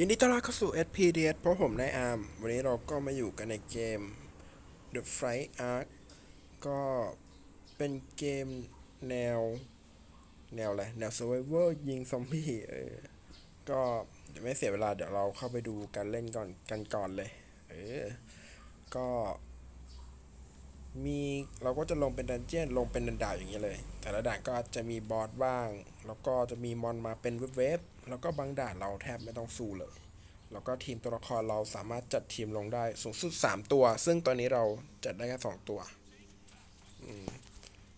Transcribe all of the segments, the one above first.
ยินดีต้อนรับเข้าสู่ SPDS เพราะผมนายอาร์ม วันนี้เราก็มาอยู่กันในเกม The Flight Arc ก็เป็นเกมแนว แนวอะไร แนว Survivor ยิงซอมบี้เออ ก็ไม่เสียเวลาเดี๋ยวเราเข้าไปดูการเล่นก่อนกันก่อนเลย เออ ก็ มีเราก็จะลงเป็นดันเจียนลงเป็นดันดาวอย่างเงี้ยเลย แต่ละด่านก็จะมีบอสบ้าง แล้วก็จะมีมอนมาเป็นเวฟๆแล้วก็บางด่านเราแทบไม่ต้องสู้เลย แล้วก็ทีมตัวละครเราสามารถจัดทีมลงได้สูงสุด 3 ตัว ซึ่งตอนนี้เราจัดได้แค่2ตัว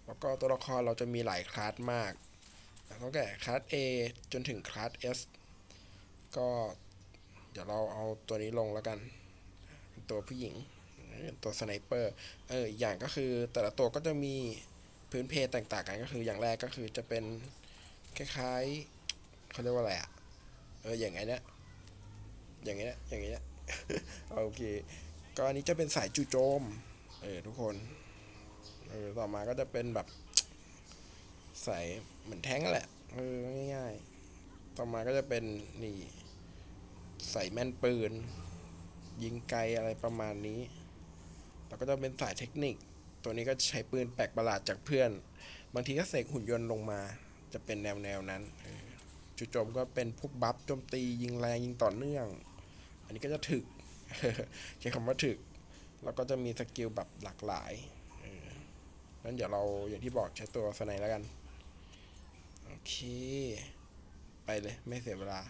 แล้วก็ตัวละครเราจะมีหลายคลาสมากตั้งแต่คลาส A จนถึงคลาส S ก็เดี๋ยวเราเอาตัวนี้ลงแล้วกัน เป็นตัวผู้หญิง ตัวสไนเปอร์เอออย่างก็คือแต่ละตัวก็จะมีพื้นเพต่างๆกันก็คืออย่างแรกก็คือจะเป็นคล้ายๆเขาเรียกว่าอะไรอะเอออย่างไงเนี้ยอย่างเงี้ยอย่างเงี้ยโอเคก็อันนี้จะเป็นสายจู่โจมเออทุกคนเออต่อมาก็จะเป็นแบบสายเหมือนแท้งแหละเออง่ายๆ ต่อมาก็จะเป็นนี่ ใส่แม่นปืน ยิงไกลอะไรประมาณนี้ แล้วก็จะเป็นสายเทคนิค ตัวนี้ก็ใช้ปืนแปลกประหลาดจากเพื่อน บางทีก็เสกหุ่นยนต์ลงมา จะเป็นแนวแนวนั้นจุดโจมก็เป็นพวกบัฟโจมตียิงแรงยิงต่อเนื่อง อันนี้ก็จะถึกใช้คำว่าถึก แล้วก็จะมีสกิลแบบหลากหลายเอองั้นเดี๋ยวเราอย่างที่บอกใช้ตัวสไนแล้วกัน โอเค ไปเลยไม่เสียเวลา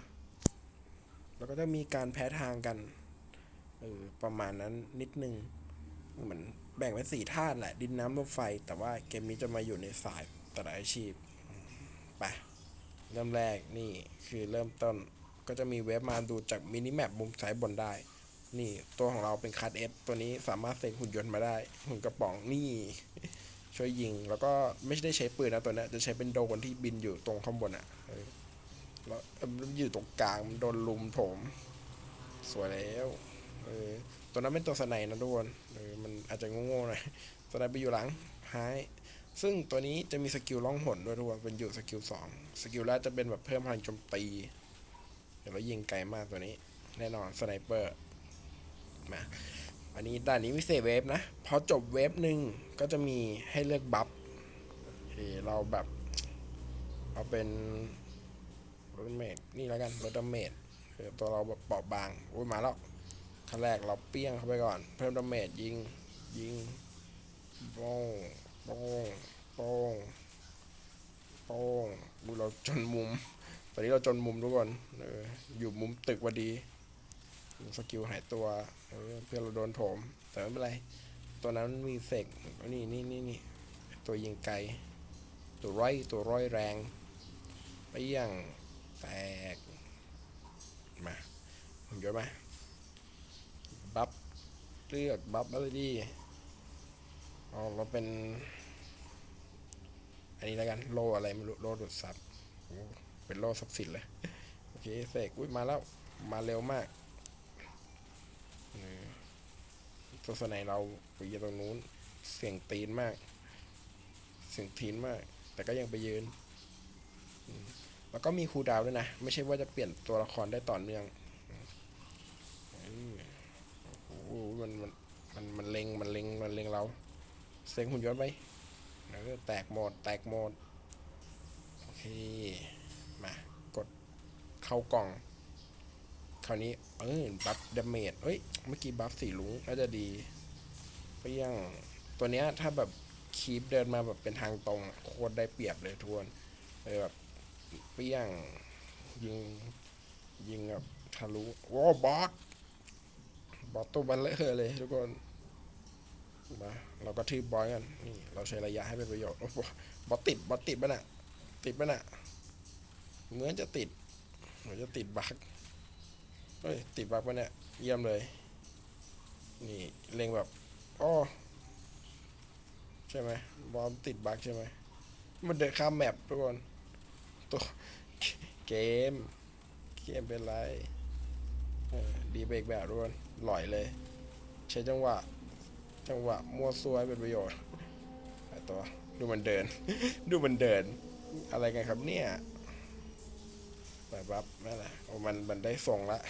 แล้วก็จะมีการแพ้ทางกันเออประมาณนั้นนิดนึง เหมือนแบ่งเป็นสี่ธาตุแหละดินน้ำลมไฟ แต่ว่าเกมนี้จะมาอยู่ในสายแต่ละอาชีพไปเริ่มแรกนี่คือเริ่มต้นก็จะมีเว็บมาดูจากมินิแมปมุมซ้ายบนได้ นี่ตัวของเราเป็นคัดเอสตัวนี้สามารถเซ็นหุ่นยนต์มาได้ หุ่นกระป๋องนี่ ช่วยยิง แล้วก็ไม่ได้ใช้ปืนนะตัวนี้จะใช้เป็นโดรนที่บินอยู่ตรงข้างบนอะแล้วอยู่ตรงกลางโดนลุมโถมสวยแล้ว เออ ตัวนั้นเป็นตัวสไนนะทุกคนเออมันอาจจะโง่ๆหน่อยสไนไปอยู่หลังท้ายซึ่งตัวนี้จะมีสกิลล่องหนด้วยทุกคนเป็นอยู่สกิลสองสกิลแรกจะเป็นแบบเพิ่มพลังโจมตี เดี๋ยวเรายิงไกลมากตัวนี้ แน่นอนสไนเปอร์มาอันนี้ด่านนี้มีเศษเวฟนะ พอจบเวฟหนึ่งก็จะมีให้เลือกบัฟเคเราแบบเอาเป็นรถเมดนี่แล้วกันรถเมดตัวเราแบบเปราะบางอุ้ยมาแล้ว ขั้นแรกเราเปี้ยงเข้าไปก่อน เพิ่มดาเมจยิง ยิงโป้งโป้งโป้งโป้งดูเราจนมุม ตอนนี้เราจนมุมทุกคนเอออยู่มุมตึกพอดี สกิลหายตัวเออเพื่อเราโดนโถม แต่ไม่เป็นไร ตัวนั้นมีเสกนี่นี่นี่นี่ตัวยิงไกล ตัวร้อยตัวร้อยแรงไปยังแตก มาผมเยอะไหมบัฟ เลือกบัฟอะไรดีเอาเราเป็น อันนี้แล้วกันโลอะไรไม่รู้โลดูดซับโอ้เป็นโลศักดิ์สิทธิ์เลยโอเคเสกอุ้ยมาแล้วมาเร็วมากตัวสไนเราไปยืนตรงนู้น เสียงตีนมาก เสียงทีนมาก แต่ก็ยังไปยืน แล้วก็มีคูดาวด้วยนะ ไม่ใช่ว่าจะเปลี่ยนตัวละครได้ต่อเนื่อง โอ้โหมันมันมันมันเล็งมันเล็งมันเล็งเราเซ็ งหุ่นยนต์ไปแล้วก็แตกหมดแตกหมดโอเค มากดเข้ากล่อง คราวนี้เออบัฟดาเมจเอ้ยเมื่อกี้บัฟสีลุงน่าจะดีเปรี้ยงตัวเนี้ยถ้าแบบคีปเดินมาแบบเป็นทางตรงโคตรได้เปรียบเลยทวนเออแบบเปรี้ยงยิงยิงแบบทะลุโอ้บอสบอสตัวบัลเลอร์เลยทุกคน มาเราก็ทืบบอยกันนี่เราใช้ระยะให้เป็นประโยชน์โอ้โหบอติดบอติดปน่ะ ติดปน่ะ เหมือนจะติดเหมือนจะติดบักเฮ้ยติดบั๊กปเนี่ยเยี่ยมเลย นี่เล็งแบบอ้อใช่ไหมบอสติดบักใช่ไหมมันเดินข้ามแมปทุกคนตัวเกม เกมเป็นไรดีไปอีกแบบทุกคนหล่อยเลย ใช้จังหวะ จังหวะมั่วซั่วเป็นประโยชน์ไอตัวดูมันเดิน ดูมันเดิน อะไรกันครับเนี่ยแบบแบบนั่นแหละโอ้มันมันได้ส่งละ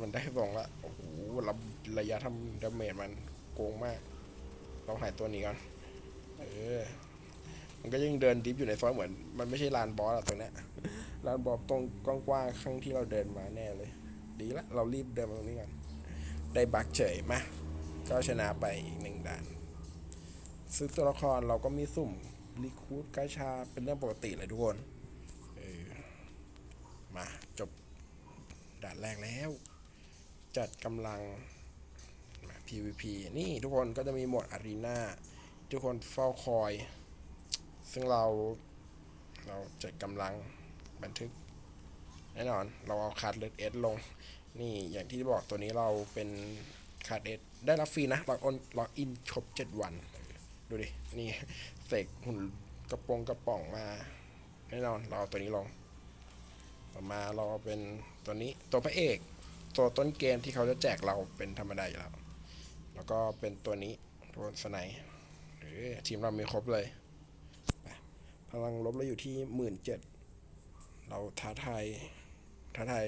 มันได้ส่งละ โอ้โหระระยะทำดาเมจมันโกงมากลองหายตัวนี้ก่อน เออ มันก็ยังเดินดิฟอยู่ในซอยเหมือน มันไม่ใช่ลานบอสอะตรงเนี้ยลานบอสตรงกว้างๆข้างที่เราเดินมาแน่เลย ดีละ เรารีบเดินมาตรงนี้ก่อน ได้บักเฉยมา ก็ชนะไปอีกหนึ่งด่านซื้อตัวละครเราก็มีสุ่มรีคูดกาชาเป็นเรื่องปกติเลยทุกคนมาจบด่านแรกแล้ว จัดกำลัง PVP นี่ทุกคนก็จะมีโหมดอารีนาทุกคนเฝ้าคอย ซึ่งเราเราจัดกำลังบันทึก แน่นอนเราเอาคาร์ดเลดเอสลง นี่อย่างที่บอกตัวนี้เราเป็น คาดเอสได้รับฟรีนะล็อกออนล็อกอินครบเจ็ดวัน ดูดิ นี่เสกหุ่นกระโปรงกระป๋องมาแน่นอนเราเอาตัวนี้ลง ต่อมาเราเอเป็นตัวนี้ตัวพระเอก ตัวต้นเกมที่เขาจะแจกเราเป็นธรรมดาอยู่แล้วแล้วก็เป็นตัวนี้ตัวสไนหรือทีมเรามีครบเลยพลังลบเราอยู่ที่หมื่นเจ็ดเราท้าทายท้าทาย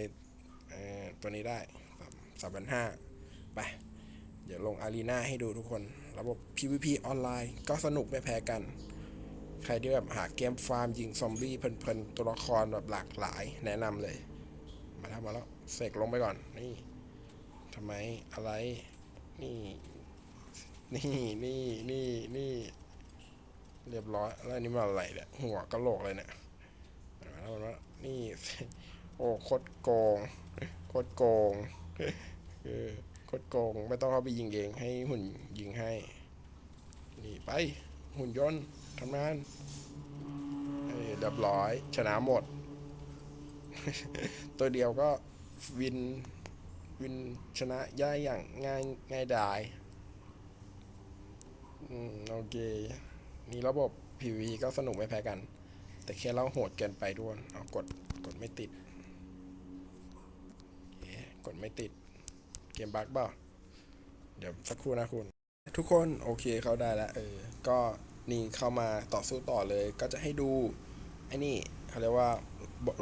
ตัวนี้ได้สามพันห้า ไป เดี๋ยวลงอารีนาให้ดูทุกคน ระบบ PVP ออนไลน์ก็สนุกไม่แพ้กัน ใครที่แบบหาเกมฟาร์มยิงซอมบี้เพลินๆ ตัวละครแบบหลากหลายแนะนำเลย มาแล้วมาแล้วเสกลงไปก่อน นี่ทำไมอะไร นี่ นี่นี่นี่นี่เรียบร้อย แล้วนี่มาอะไรเนี่ยหัวกะโหลกเลยเนี่ยมาแล้วมาแล้วนี่ โอ้โคตรโกง โคตรโกงเออ คตรโกง ไม่ต้องเข้าไปยิงเองให้หุ่นยิงให้ นี่ไปหุ่นยนต์ทำงานเอ้ยเรียบร้อย ชนะหมด ตัวเดียวก็วินวินชนะย่ายอย่างง่ายง่ายดายอืมโอเค นี่ระบบ PV ก็สนุกไม่แพ้กัน แต่แค่เราโหดเกินไปด้วยเอากดกดไม่ติดเอ๊ะกดไม่ติด เกมบั๊กเปล่าเดี๋ยวสักครู่นะคุณ ทุกคนโอเคเข้าได้แล้วเออก็นี่เข้ามาต่อสู้ต่อเลยก็จะให้ดูไอ้นี่เขาเรียกว่า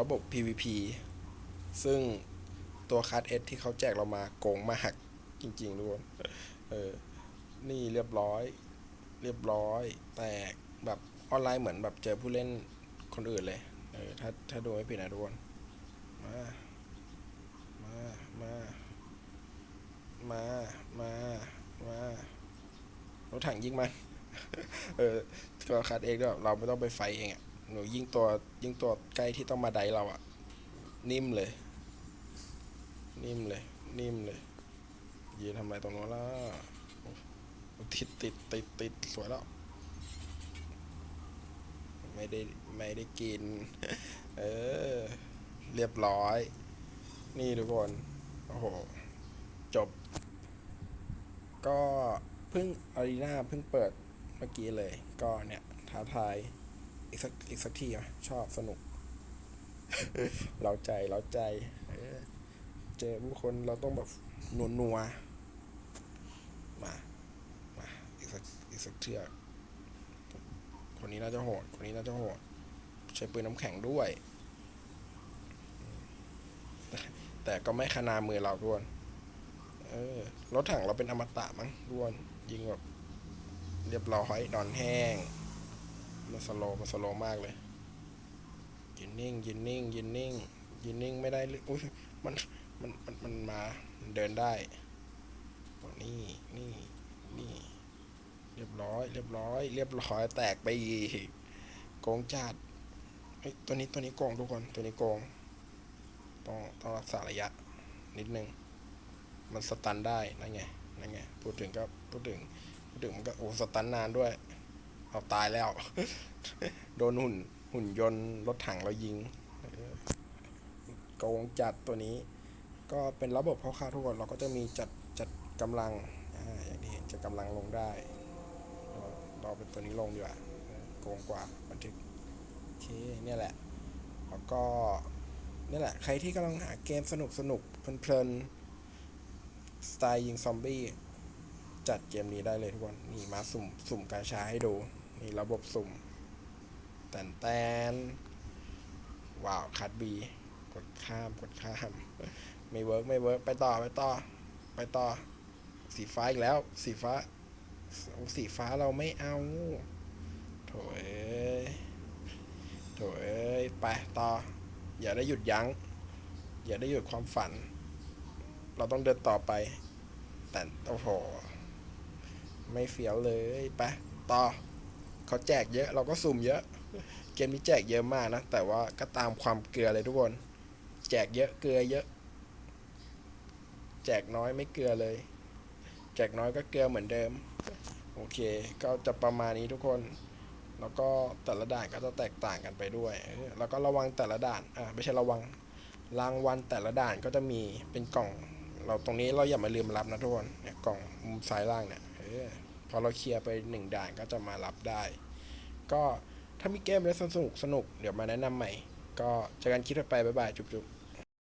ระบบ PVP ซึ่งตัวคัสเอสที่เขาแจกเรามาโกงมากจริงๆทุกคนเออนี่เรียบร้อย เรียบร้อย แต่แบบออนไลน์เหมือนแบบเจอผู้เล่นคนอื่นเลย เออถ้าถ้าดูไม่ผิดนะทุกคน มา มา มา มา มา มารถถังยิงมัน เออตัวคัดเองด้วยเราไม่ต้องไปไฟเองอะหนูยิงตัวยิงตัวใกล้ที่ต้องมาไดเราอะ นิ่มเลย นิ่มเลย นิ่มเลยยืนทำอะไรตรงนู้นล่ะติดติดติดติดสวยแล้ว ไม่ได้ไม่ได้กิน เออ เรียบร้อย นี่ทุกคน โอ้โห จบ ก็เพิ่งอารีนาเพิ่งเปิดเมื่อกี้เลย ก็เนี่ยท้าทายอีกสักอีกสักทีอะชอบสนุก เราใจเราใจเจอผู้คนเราต้องแบบนัวนัวมามาอีกสักอีกสักเทือกคนนี้น่าจะโหด คนนี้น่าจะโหด ใช้ปืนน้ำแข็งด้วย แต่แต่ก็ไม่ขนามือเราด้วย เออรถถังเราเป็นอมตะมั้งด้วนยิงแบบเรียบร้อยนอนแห้งมันสโลมันสโลมากเลยยืนนิ่งยืนนิ่งยืนนิ่งยืนนิ่งไม่ได้เลยอุ้ยมันมันมันมันมามันเดินได้นี่นี่นี่เรียบร้อย เรียบร้อย เรียบร้อยแตกไปอีกโกงจัดเฮ้ยตัวนี้ตัวนี้โกงทุกคนตัวนี้โกงต้องต้องรักษาระยะ นิดนึง มันสตันได้นั่นไงนั่นไงพูดถึงก็พูดถึงพูดถึงมันก็โอ้สตันนานด้วย เอาตายแล้ว โดนหุ่นหุ่นยนต์รถถังเรายิงเออโกงจัดตัวนี้ ก็เป็นระบบคร่าวๆทุกคนเราก็จะมีจัดจัดกำลังอ่าอย่างที่เห็นจะกำลังลงได้ เราเราเป็นตัวนี้ลงดีกว่าเออโกงกว่าบันทึกโอเคเนี่ยแหละ แล้วก็นี่แหละ ใครที่กำลังหาเกมสนุกสนุกๆเพลินๆ สไตล์ยิงซอมบี้จัดเกมนี้ได้เลยทุกคนนี่มาสุ่มสุ่มกาชาให้ดู นี่ระบบสุ่มแตนแตนว้าวคัดบีกดข้ามกดข้าม ไม่เวิร์กไม่เวิร์กไปต่อไปต่อ ไปต่อ สีฟ้าอีกแล้ว สีฟ้า สีฟ้าเราไม่เอาโถเอ้ยโถเอ้ยไปต่อ อย่าได้หยุดยัง้ง อย่าได้หยุดความฝัน เราต้องเดินต่อไป แต่โอ้โห ไม่เฟียวเลยไปต่อเขาแจกเยอะ เราก็สุ่มเยอะ เกมนี้แจกเยอะมากนะ แต่ว่าก็ตามความเกลือเลยทุกคน แจกเยอะเกลือเยอะ แจกน้อยไม่เกลือเลย แจกน้อยก็เกลือเหมือนเดิม โอเค ก็จะประมาณนี้ทุกคน แล้วก็แต่ละด่านก็จะแตกต่างกันไปด้วย แล้วก็ระวังแต่ละด่าน อ่าไม่ใช่ระวังรางวัลแต่ละด่านก็จะมีเป็นกล่อง เราตรงนี้เราอย่ามาลืมรับนะทุกคนเนี่ยกล่องมุมซ้ายล่างเนี่ยเออพอเราเคลียร์ไปหนึ่งด่านก็จะมารับได้ ก็ถ้ามีเกมแล้วสนุกสนุกเดี๋ยวมาแนะนำใหม่ ก็เจอกันคลิปต่อไปบ๊ายบายจุ๊บๆ